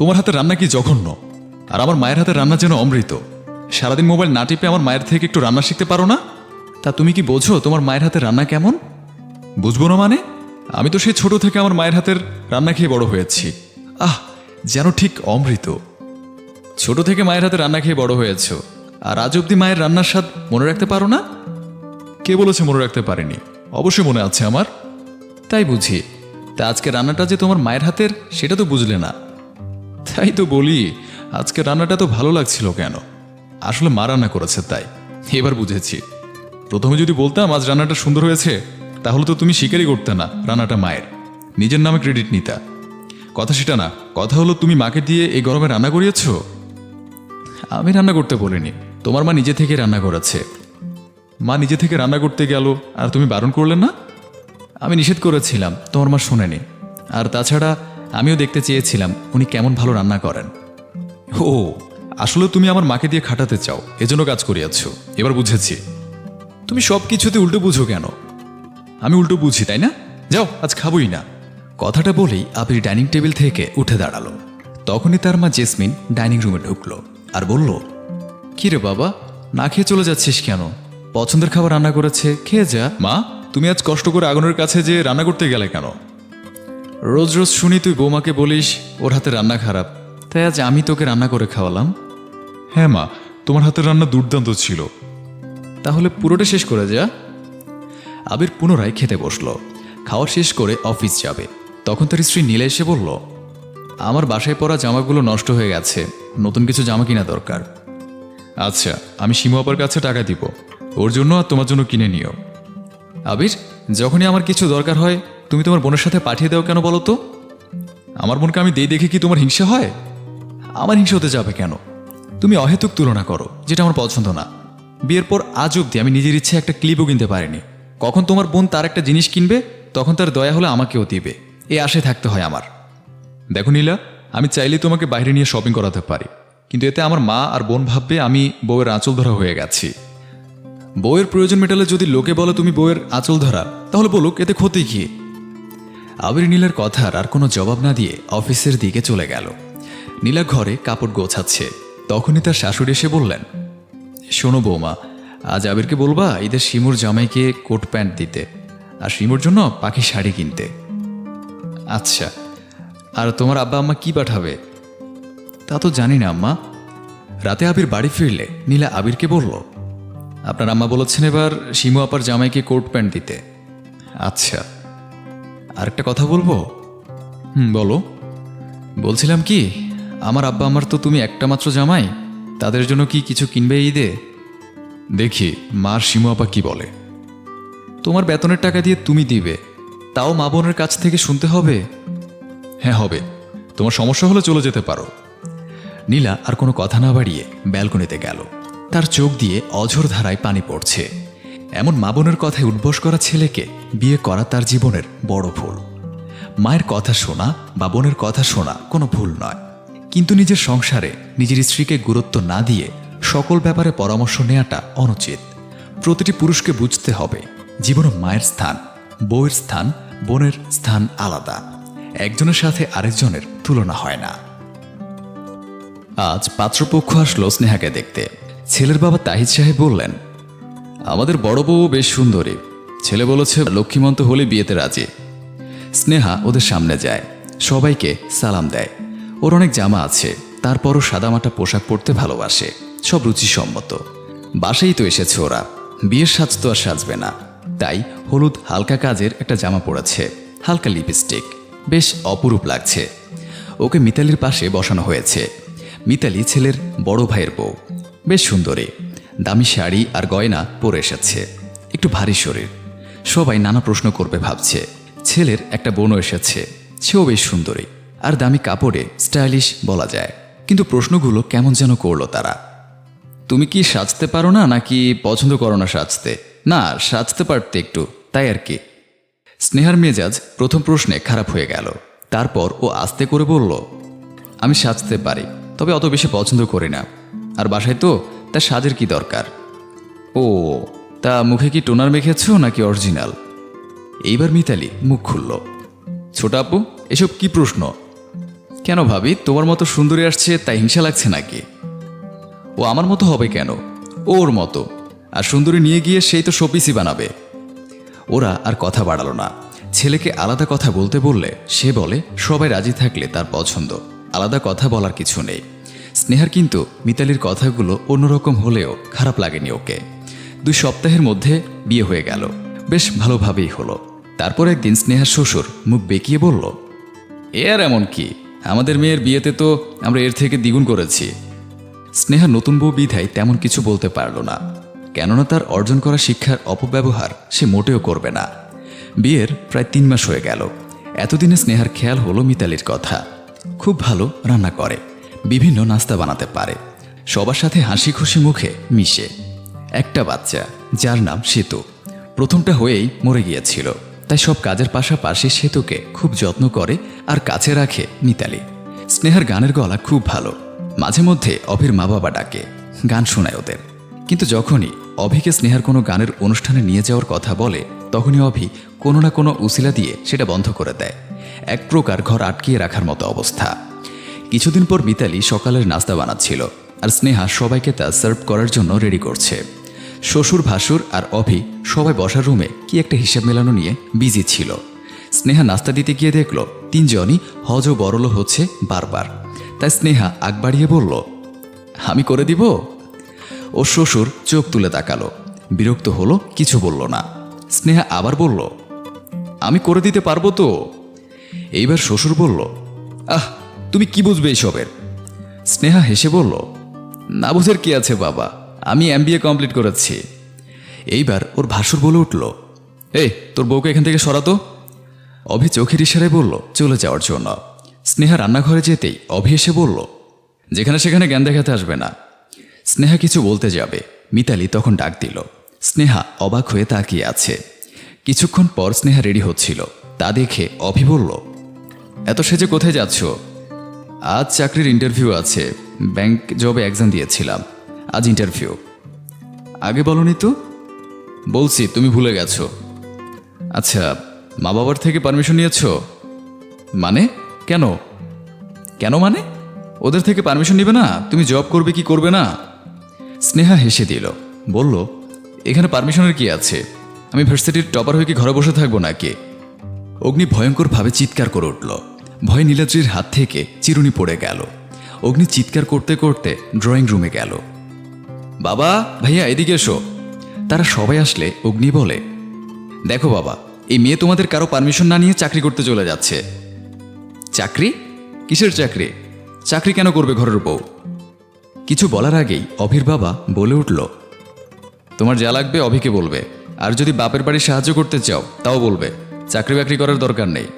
তোমার হাতের রান্না কি জঘন্য? আর আমার মায়ের হাতের রান্না যেন অমৃত। সারাদিন মোবাইল না টিপে আমার মায়ের থেকে একটু রান্না শিখতে পারো না? তা তুমি কি বোঝো তোমার মায়ের হাতের রান্না কেমন? বুঝব না মানে? আমি তো সেই ছোট থেকে আমার মায়ের হাতের রান্না খেয়ে বড় হয়েছি। আহ, যেন ঠিক অমৃত। ছোট থেকে মায়ের হাতে রান্না খেয়ে বড় হয়েছ। আর আজ অব্দি মায়ের রান্নার স্বাদ মনে রাখতে পারো না? কে বলেছে মনে রাখতে পারিনি? অবশ্যই মনে আছে আমার। তাই বুঝি। তা আজকে রান্নাটা যে তোমার মায়ের হাতের, সেটা তো বুঝলে না। তাই তো বলি, আজকে রান্নাটা তো ভালো লাগছিল কেন? আসলে মা রান্না করেছে, তাই। এবার বুঝেছি। প্রথমে যদি বলতাম আজ রান্নাটা সুন্দর হয়েছে, তাহলে তো তুমি স্বীকারই করতে না, রান্নাটা মায়ের। নিজের নামে ক্রেডিট নিতা। কথা সেটা না, কথা হলো তুমি মাকে দিয়ে এই গরমে রান্না করিয়েছ? আমি রান্না করতে বলিনি, তোমার মা নিজে থেকে রান্না করেছে। মা নিজে থেকে রান্না করতে গেল, আর তুমি বারণ করলে না? আমি নিষেধ করেছিলাম, তোমার মা শোনেনি। আর তাছাড়া আমিও দেখতে চেয়েছিলাম উনি কেমন ভালো রান্না করেন। ও, আসলে তুমি আমার মাকে দিয়ে খাটাতে চাও, এজন্য কাজ করিয়াছ। এবার বুঝেছি। তুমি সব কিছুতে উল্টো বুঝো কেন? আমি উল্টো বুঝি, তাই না? যাও, আজ খাবোই না। কথাটা বলেই আবির ডাইনিং টেবিল থেকে উঠে দাঁড়াল। তখনই তার মা জেসমিন ডাইনিং রুমে ঢুকলো আর বলল, কি রে বাবা, না খেয়ে চলে যাচ্ছিস কেন? পছন্দের খাবার রান্না করেছে, খেয়ে যা। মা, তুমি আজ কষ্ট করে আগুনের কাছে যে রান্না করতে গেলে কেন? রোজ রোজ শুনি তুই বৌমাকে বলিস ওর হাতে রান্না খারাপ। তাই আজ আমি তোকে রান্না করে খাওয়ালাম। হ্যাঁ মা তোমার হাতের রান্না দুর্দান্ত ছিল। তাহলে পুরোটা শেষ করে যা। আবির পুনরায় খেতে বসল। খাওয়া শেষ করে অফিস যাবে। তখন তার স্ত্রী নীলা এসে বলল আমার বাসায় পরা জামাগুলো নষ্ট হয়ে গেছে। নতুন কিছু জামা কিনা দরকার। আচ্ছা আমি শিমু আপার কাছে টাকা দিব। ওর জন্য আর তোমার জন্য কিনে নিও। আবির যখনই আমার কিছু দরকার হয় তুমি তোমার বোনের সাথে পাঠিয়ে দাও কেন বলো তো? আমার বোনকে আমি দেই দেখে কি তোমার হিংসা হয়? আমার হিংসা হতে যাবে কেন? তুমি অহেতুক তুলনা করো, যেটা আমার পছন্দ না। বিয়ের পর আজ অব্দি আমি নিজের ইচ্ছে একটা ক্লিপও কিনতে পারিনি। কখন তোমার বোন তার একটা জিনিস কিনবে, তখন তার দয়া হলে আমাকেও দিবে। এ আশায় থাকতে হয় আমার। দেখো নীলা, আমি চাইলে তোমাকে বাইরে নিয়ে শপিং করাতে পারি। কিন্তু এতে আমার মা আর বোন ভাববে আমি বউয়ের আঁচল ধরা হয়ে গেছি। বউয়ের প্রয়োজন মেটালে যদি লোকে বলে তুমি বউয়ের আঁচল ধরা তাহলে বলুক এতে ক্ষতি কি? আবির নীলার কথার আর কোনো জবাব না দিয়ে অফিসের দিকে চলে গেল। নীলা ঘরে কাপড় গোছাচ্ছে। তখনই তার শাশুড়ি এসে বললেন, শোনো বৌমা, আজ আবিরকে বলবা ঈদের শিমুর জামাইকে কোট প্যান্ট দিতে, আর শিমুর জন্য পাখি শাড়ি কিনতে। আচ্ছা আর তোমার আব্বা আম্মা কি পাঠাবে? তা তো জানি না আম্মা। রাতে আবির বাড়ি ফিরলে নীলা আবিরকে বলল, আপনার আম্মা বলেছেন এবার শিমু আপার জামাইকে কোট প্যান্ট দিতে। আচ্ছা আরেকটা কথা বলব? হুম, বলো। বলছিলাম কি, আমার আব্বা আমার তো তুমি একটা মাত্র জামাই, তাদের জন্য কি কিছু কিনবে ঈদে? দেখি মার শিমু আপা কি বলে। তোমার বেতনের টাকা দিয়ে তুমি দিবে, তাও মা বোনের কাছ থেকে শুনতে হবে? হ্যাঁ হবে। তোমার সমস্যা হলে চলে যেতে পারো। নীলা আর কোনো কথা না বাড়িয়ে ব্যালকনিতে গেল। তার চোখ দিয়ে অঝোর ধারায় পানি পড়ছে। এমন মা বোনের কথায় উদ্বস করা ছেলেকে বিয়ে করা তার জীবনের বড় ভুল। মায়ের কথা শোনা বা বোনের কথা শোনা কোনো ভুল নয়। কিন্তু নিজের সংসারে নিজের স্ত্রীকে গুরুত্ব না দিয়ে সকল ব্যাপারে পরামর্শ নেওয়াটা অনুচিত। প্রতিটি পুরুষকে বুঝতে হবে জীবনে মায়ের স্থান, বউয়ের স্থান, বোনের স্থান আলাদা। একজনের সাথে আরেকজনের তুলনা হয় না। আজ পাত্রপক্ষ আসলো স্নেহাকে দেখতে। ছেলের বাবা তাহিদ সাহেব বললেন আমাদের বড় বউ বেশ সুন্দরী। ছেলে বলেছে, লক্ষ্মীমন্ত হলে বিয়েতে রাজি। স্নেহা ওদের সামনে যায়। সবাইকে সালাম দেয়। ওর অনেক জামা আছে। তারপরও সাদামাটা পোশাক পরতে ভালোবাসে। সব রুচিসম্মত। বাসাই তো এসেছে ওরা। বিয়ের সাজ তো আর সাজবে না। তাই হলুদ হালকা কাজের একটা জামা পরেছে। হালকা লিপস্টিক। বেশ অপরূপ লাগছে। ওকে মিতালির পাশে বসানো হয়েছে। মিতালি ছেলের বড় ভাইয়ের বউ। বেশ সুন্দরী। দামি শাড়ি আর গয়না পরে এসেছে। একটু ভারী শরীর। সবাই নানা প্রশ্ন করবে ভাবছে। ছেলের একটা বোনও এসেছে। সেও বেশ সুন্দরী। আর দামি কাপড়ে স্টাইলিশ বলা যায়। কিন্তু প্রশ্নগুলো কেমন যেন করল তারা। তুমি কি সাজতে পারো না, নাকি পছন্দ করো না সাজতে? না, সাজতে পারতে একটু। তাই আর কি। স্নেহার মেজাজ প্রথম প্রশ্নে খারাপ হয়ে গেল। তারপর ও আস্তে করে বলল, আমি সাজতে পারি, তবে অত বেশি পছন্দ করি না। আর বাসায় তো তা সাজের কি দরকার? ও, তা মুখে কি টোনার মেখেছ নাকি অরিজিনাল? এইবার মিতালি, মুখ খুলল। ছোট আপু, এসব কি প্রশ্ন? কেন ভাবি, তোমার মতো সুন্দরী আসছে তাই হিংসা লাগছে নাকি? ও আমার মতো হবে কেন? ওর মতো। আর সুন্দরী নিয়ে গিয়ে সেই তো শোপিসই বানাবে। ওরা আর কথা বাড়ালো না। ছেলেকে আলাদা কথা বলতে বললে সে বলে, সবাই রাজি থাকলে তার পছন্দ। আলাদা কথা বলার কিছু নেই। স্নেহার কিন্তু মিতালির কথাগুলো অন্যরকম হলেও খারাপ লাগেনি ওকে। দুই সপ্তাহের মধ্যে বিয়ে হয়ে গেল। বেশ ভালোভাবেই হলো। তারপর একদিন স্নেহার শ্বশুর মুখ বেঁকিয়ে বলল, এ আর এমন কি? আমাদের মেয়ের বিয়েতে তো আমরা এর থেকে দ্বিগুণ করেছি। স্নেহা নতুন বউ বিধায় তেমন কিছু বলতে পারল না। কেননা তার অর্জন করা শিক্ষার অপব্যবহার সে মোটেও করবে না। বিয়ের প্রায় তিন মাস হয়ে গেল। এতদিনে স্নেহার খেয়াল হলো মিতালির কথা। খুব ভালো রান্না করে। বিভিন্ন নাস্তা বানাতে পারে। সবার সাথে হাসি খুশি মুখে মিশে। একটা বাচ্চা, যার নাম সেতু। প্রথমটা হয়েই মরে গিয়েছিল। তাই সব কাজের পাশাপাশি সেতুকে খুব যত্ন করে আর কাছে রাখে মিতালি। স্নেহার গানের গলা খুব ভালো। মাঝে মধ্যে অভির মা বাবা ডাকে, গান শোনায় ওদের। কিন্তু যখনই অভিকে স্নেহার কোনো গানের অনুষ্ঠানে নিয়ে যাওয়ার কথা বলে, তখনই অভি কোনো না কোনো উসিলা দিয়ে সেটা বন্ধ করে দেয়। এক প্রকার ঘর আটকিয়ে রাখার মতো অবস্থা। কিছুদিন পর মিতালি সকালের নাস্তা বানাচ্ছিল, আর স্নেহা সবাইকে তা সার্ভ করার জন্য রেডি করছে। শ্বশুর, ভাসুর আর অভি সবাই বসার রুমে কি একটা হিসাব মেলানো নিয়ে বিজি ছিল। স্নেহা নাস্তা দিতে গিয়ে দেখল, তিনজনই হজ ও বরল হচ্ছে বারবার। তাই স্নেহা আগ বাড়িয়ে বলল, আমি করে দিব? ও শ্বশুর চোখ তুলে তাকালো, বিরক্ত হলো, কিছু বলল না। স্নেহা আবার বলল, আমি করে দিতে পারব তো? এইবার শ্বশুর বলল, আহ তুমি কি বুঝবে এইসবের স্নেহা হেসে বলল না বুঝের কি আছে বাবা? আমি এম কমপ্লিট করেছি। এইবার ওর ভাসুর বলে উঠল, এই, তোর বউকে এখান থেকে সরাতো অভি চোখের ইশারায় বলল, চলে যাওয়ার জন্য। স্নেহা রান্নাঘরে যেতেই অভি এসে বলল, যেখানে সেখানে জ্ঞান দেখাতে আসবে না। স্নেহা কিছু বলতে যাবে, মিতালি তখন ডাক দিল। স্নেহা অবাক হয়ে তাকিয়ে আছে। কিছুক্ষণ পর স্নেহা রেডি হচ্ছিল। তা দেখে অভি বলল, এত সেজে কোথায় যাচ্ছ? আজ চাকরির ইন্টারভিউ আছে। ব্যাংক জবে এক্সাম দিয়েছিলাম। আজ ইন্টারভিউ আগে বলনি তো? বলছি, তুমি ভুলে গেছো। আচ্ছা মা বাবার থেকে পারমিশন নিয়েছো? মানে? কেন? কেন মানে? ওদের থেকে পারমিশন নিবে না? তুমি জব করবে কি করবে না? স্নেহা হেসে দিল। বলল, এখানে পারমিশনের কি আছে? আমি ভার্সিটির টপার হয়ে কি ঘরে বসে থাকব নাকি? অগ্নি ভয়ঙ্করভাবে চিৎকার করে উঠল। ভয় নীলাদ্রির হাত থেকে চিরুনি পড়ে গেল। অগ্নি চিৎকার করতে করতে ড্রয়িং রুমে গেল। বাবা, ভাইয়া, এদিকে এসো। তারা সবাই আসলে অগ্নি বলে, দেখো বাবা, এই মেয়ে তোমাদের কারও পারমিশন না নিয়ে চাকরি করতে চলে যাচ্ছে। চাকরি? কিসের চাকরি? চাকরি কেন করবে ঘরের বউ? কিছু বলার আগেই অভির বাবা বলে উঠল, তোমার যা লাগবে অভিকে বলবে, আর যদি বাপের বাড়ি সাহায্য করতে চাও, তাও বলবে। চাকরি বাকরি করার দরকার নেই।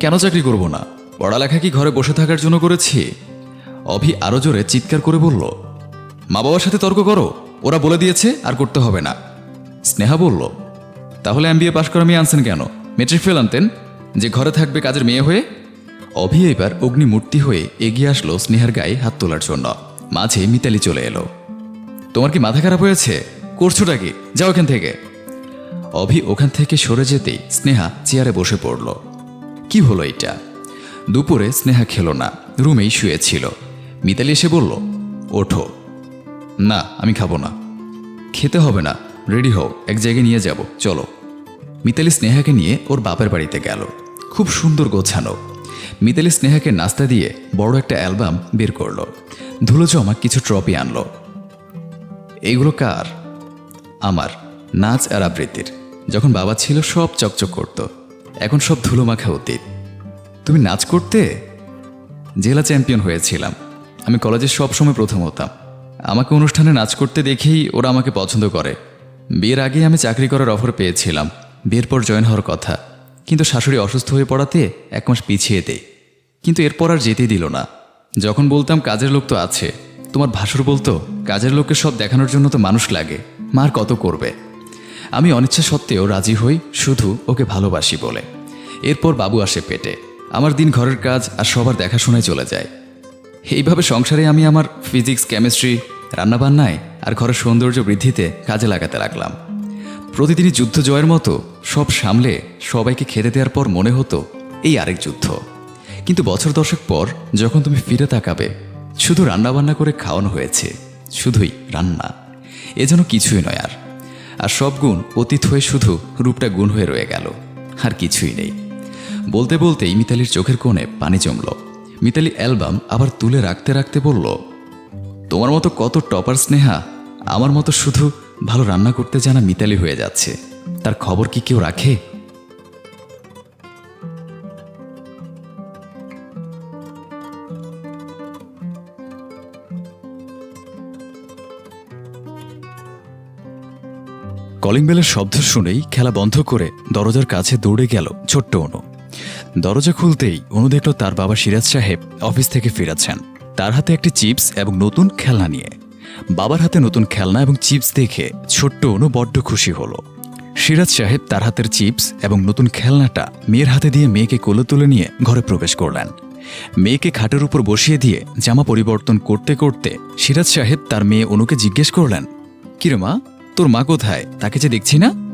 কেন চাকরি করব না? পড়ালেখা কি ঘরে বসে থাকার জন্য করেছি? অভি আরও জোরে চিৎকার করে বলল, মা বাবার সাথে তর্ক করো, ওরা বলে দিয়েছে আর করতে হবে না। স্নেহা বলল, তাহলে এম বিএ পাশ করা মেয়ে আনছেন কেন? মেট্রিক ফেল আনতেন? যে ঘরে থাকবে কাজের মেয়ে হয়ে? অভি এবার অগ্নিমূর্তি হয়ে এগিয়ে আসলো স্নেহার গায়ে হাত তোলার জন্য। মাঝে মিতালি চলে এলো, তোমার কি মাথা খারাপ হয়েছে? করছোটা কি? যাও এখান থেকে। অভি ওখান থেকে সরে যেতেই স্নেহা চেয়ারে বসে পড়ল। কি হলো এটা? দুপুরে স্নেহা খেলো না, রুমেই শুয়েছিল। মিতালি এসে বলল, ওঠো। না, আমি খাব না। খেতে হবে না, রেডি হও, এক জায়গায় নিয়ে যাব, চলো। মিতালি স্নেহাকে নিয়ে ওর বাপের বাড়িতে গেল। খুব সুন্দর গোছানো। মিতালি স্নেহাকে নাস্তা দিয়ে বড় একটা অ্যালবাম বের করল। ধুলো জমা কিছু ট্রফি আনলো। এইগুলো কার? আমার, নাচ আর আবৃত্তির। যখন বাবা ছিল, সব চকচক করত। এখন সব ধুলো মাখা অতীত। তুমি নাচ করতে? জেলা চ্যাম্পিয়ন হয়েছিলাম। আমি কলেজে সব সময় প্রথম হতাম। আমাকে অনুষ্ঠানে নাচ করতে দেখেই ওরা আমাকে পছন্দ করে। বিয়ের আগেই আমি চাকরি করার অফার পেয়েছিলাম। বিয়ের পর জয়েন হওয়ার কথা। কিন্তু শাশুড়ি অসুস্থ হয়ে পড়াতে এক মাস পিছিয়ে দেয়। কিন্তু এরপর আর যেতেই দিল না। যখন বলতাম কাজের লোক তো আছে, তোমার ভাসুর বলতো, কাজের লোককে সব দেখানোর জন্য তো মানুষ লাগে। মার কত করবে? আমি অনিচ্ছা সত্ত্বেও রাজি হই শুধু ওকে ভালোবাসি বলে। এরপর বাবু আসে পেটে। আমার দিন ঘরের কাজ আর সবার দেখাশোনায় চলে যায়। এইভাবে সংসারে আমি আমার ফিজিক্স, কেমিস্ট্রি, রান্নাবান্নায় আর ঘরের সৌন্দর্য বৃদ্ধিতে কাজে লাগাতে লাগলাম। প্রতিদিনই যুদ্ধ জয়ের মতো সব সামলে সবাইকে খেতে দেওয়ার পর মনে হতো এই আরেক যুদ্ধ। কিন্তু বছর দশেক পর যখন তুমি ফিরে তাকাবে, শুধু রান্নাবান্না করে খাওয়ানো হয়েছে, শুধুই রান্না। এ যেন কিছুই নয় আর। আর সব গুণ অতীত হয়ে শুধু রূপটা গুণ হয়ে রয়ে গেল, আর কিছুই নেই। বলতে বলতেই মিতালির চোখের কোণে পানি জমল। মিতালি অ্যালবাম আবার তুলে রাখতে রাখতে বলল, তোমার মতো কত টপার স্নেহা, আমার মতো শুধু ভালো রান্না করতে জানা মিতালি হয়ে যাচ্ছে। তার খবর কি কেউ রাখে? কলিং বেলের শব্দ শুনেই খেলা বন্ধ করে দরজার কাছে দৌড়ে গেল ছোট্ট অনু। দরজা খুলতেই অনু দেখল তার বাবা সিরাজ সাহেব অফিস থেকে ফিরেছেন। তার হাতে একটি চিপস এবং নতুন খেলনা নিয়ে। বাবার হাতে নতুন খেলনা এবং চিপস দেখে ছোট্ট অনু বড্ড খুশি হলো। সিরাজ সাহেব তার হাতের চিপস এবং নতুন খেলনাটা মেয়ের হাতে দিয়ে মেয়েকে কোলে তুলে নিয়ে ঘরে প্রবেশ করলেন। মেয়েকে খাটের উপর বসিয়ে দিয়ে জামা পরিবর্তন করতে করতে সিরাজ সাহেব তার মেয়ে অনুকে জিজ্ঞেস করলেন, কিরে মা তোর মা কোথায়? তাকে যে দেখছি না?